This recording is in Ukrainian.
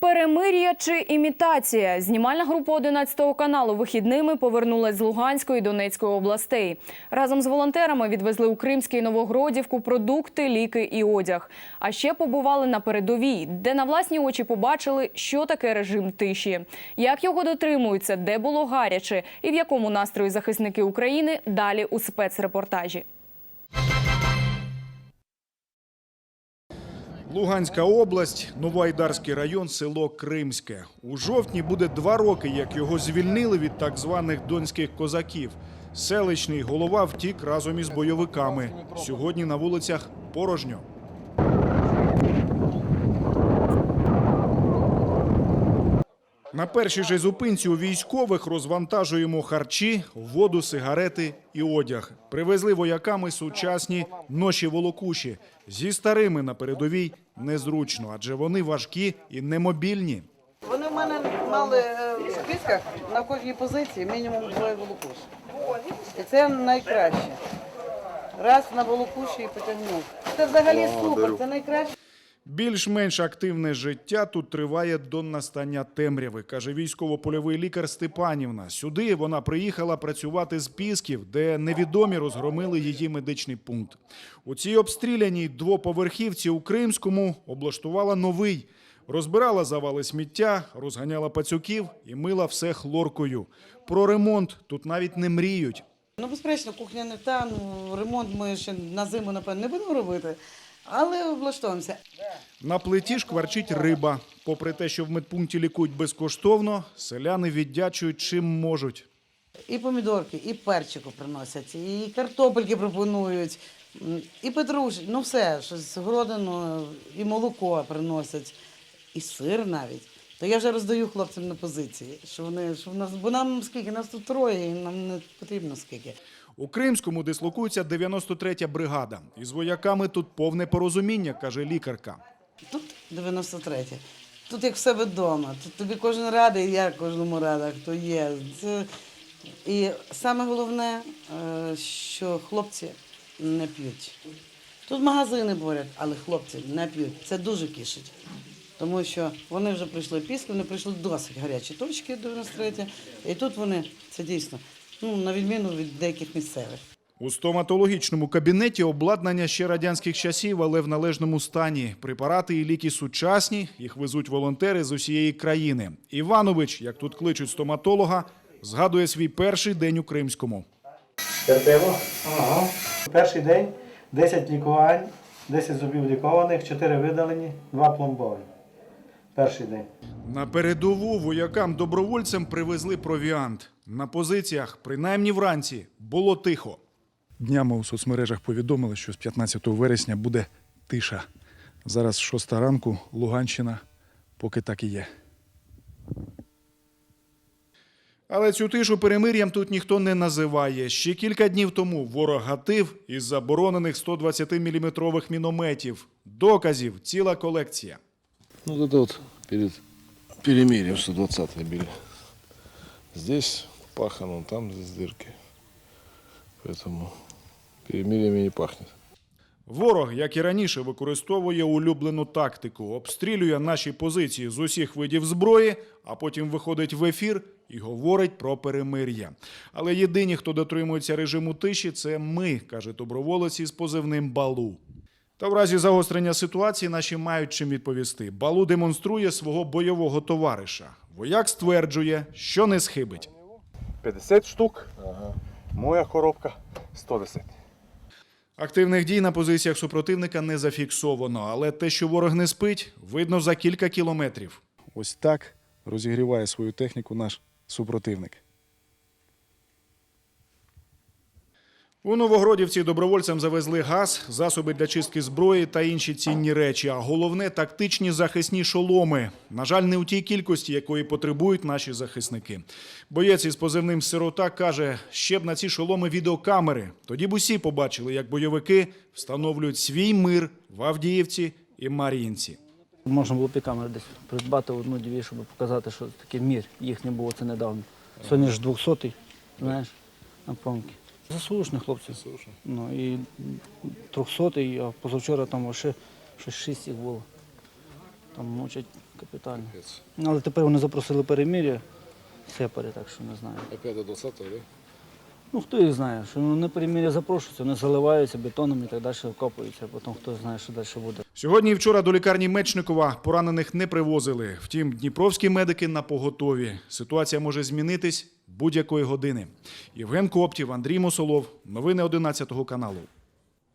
Перемир'я чи імітація? Знімальна група 11 каналу вихідними повернулась з Луганської і Донецької областей. Разом з волонтерами відвезли у Кримський Новогродівку продукти, ліки і одяг. А ще побували на передовій, де на власні очі побачили, що таке режим тиші, як його дотримуються, де було гаряче і в якому настрої захисники України далі у спецрепортажі. Луганська область, Новоайдарський район, село Кримське. У жовтні буде два роки, як його звільнили від так званих донських козаків. Селищний голова втік разом із бойовиками. Сьогодні на вулицях порожньо. На першій же зупинці у військових розвантажуємо харчі, воду, сигарети і одяг. Привезли вояками сучасні ноші волокуші. Зі старими на передовій незручно, адже вони важкі і немобільні. Вони в мене мали е, в списках на кожній позиції мінімум двоє волокуш. І це найкраще. Раз на волокуші і потягнув. Це взагалі супер, це найкраще. Більш-менш активне життя тут триває до настання темряви, каже військово-польовий лікар Степанівна. Сюди вона приїхала працювати з Пісків, де невідомі розгромили її медичний пункт. У цій обстріляній двоповерхівці у Кримському облаштувала новий. Розбирала завали сміття, розганяла пацюків і мила все хлоркою. Про ремонт тут навіть не мріють. Ну, безперечно, кухня не та, ну, ремонт ми ще на зиму, напевно, не будемо робити, але облаштуємося. На плиті шкварчить риба. Попри те, що в медпункті лікують безкоштовно, селяни віддячують чим можуть. І помідорки, і перчику приносять, і картопельки пропонують, і петрушки, ну все, щось городину, і молоко приносять, і сир навіть. То я вже роздаю хлопцям на позиції, що вони, що в нас, бо нам скільки, нас тут троє, і нам не потрібно скільки. У Кримському дислокується 93-я бригада. Із вояками тут повне порозуміння, каже лікарка. Тут 93. Тут як в себе вдома. Тут тобі кожен радий, я кожному рада, хто є. І саме головне, е, що хлопці не п'ють. Тут магазини борють, але хлопці не п'ють. Це дуже тішить. Тому що вони вже прийшли після, вони прийшли досить гарячі точки 93. І тут вони, це дійсно, ну, на відміну від деяких місцевих. У стоматологічному кабінеті обладнання ще радянських часів, але в належному стані. Препарати і ліки сучасні, їх везуть волонтери з усієї країни. Іванович, як тут кличуть стоматолога, згадує свій перший день у Кримському. Терпимо. Ага. Перший день 10 лікувань, 10 зубів лікованих, 4 видалені, 2 пломбовані. Перший день. На передову воякам-добровольцям привезли провіант. На позиціях, принаймні вранці, було тихо. Днями у соцмережах повідомили, що з 15 вересня буде тиша. Зараз 6 ранку, Луганщина, поки так і є. Але цю тишу перемир'ям тут ніхто не називає. Ще кілька днів тому ворог гатив із заборонених 120-мм мінометів. Доказів ціла колекція. Ну, вот это вот перед перемирием 120 били. Здесь пахано, там здесь дырки. Поэтому перемириями не пахнет. Ворог, як і раніше, використовує улюблену тактику, обстрілює наші позиції з усіх видів зброї, а потім виходить в ефір і говорить про перемир'я. Але єдині, хто дотримується режиму тиші, це ми, каже доброволець із позивним Балу. Та в разі загострення ситуації наші мають чим відповісти. Балу демонструє свого бойового товариша. Вояк стверджує, що не схибить. 50 штук. Моя коробка 110. Активних дій на позиціях супротивника не зафіксовано, але те, що ворог не спить, видно за кілька кілометрів. Ось так розігріває свою техніку наш супротивник. У Новогродівці добровольцям завезли газ, засоби для чистки зброї та інші цінні речі, а головне тактичні захисні шоломи. На жаль, не у тій кількості, якої потребують наші захисники. Боєць із позивним сирота каже, ще б на ці шоломи відеокамери. Тоді б усі побачили, як бойовики встановлюють свій мир в Авдіївці і Мар'їнці. Можна було б і камери десь придбати одну-дві, щоб показати, що таке мір. Їх не було це недавно. Сьогодні ж 200-й, знаєш, на помки. Заслужені хлопці. Ну, і 300-й, а позавчора там ще щось шість їх було. Там мучать капітально. Капец. Ну, Але тепер вони запросили перемир'я сепари, так що не знаю. Опять до 20-го, да? Ну хто їх знає, що вони перемир'я запрошуються, вони заливаються бетоном і так далі вкопуються, а потім хто знає, що далі буде. Сьогодні і вчора до лікарні Мечникова поранених не привозили. Втім, дніпровські медики на поготові. Ситуація може змінитись будь-якої години. Євген Коптів, Андрій Мосолов. Новини 11 каналу.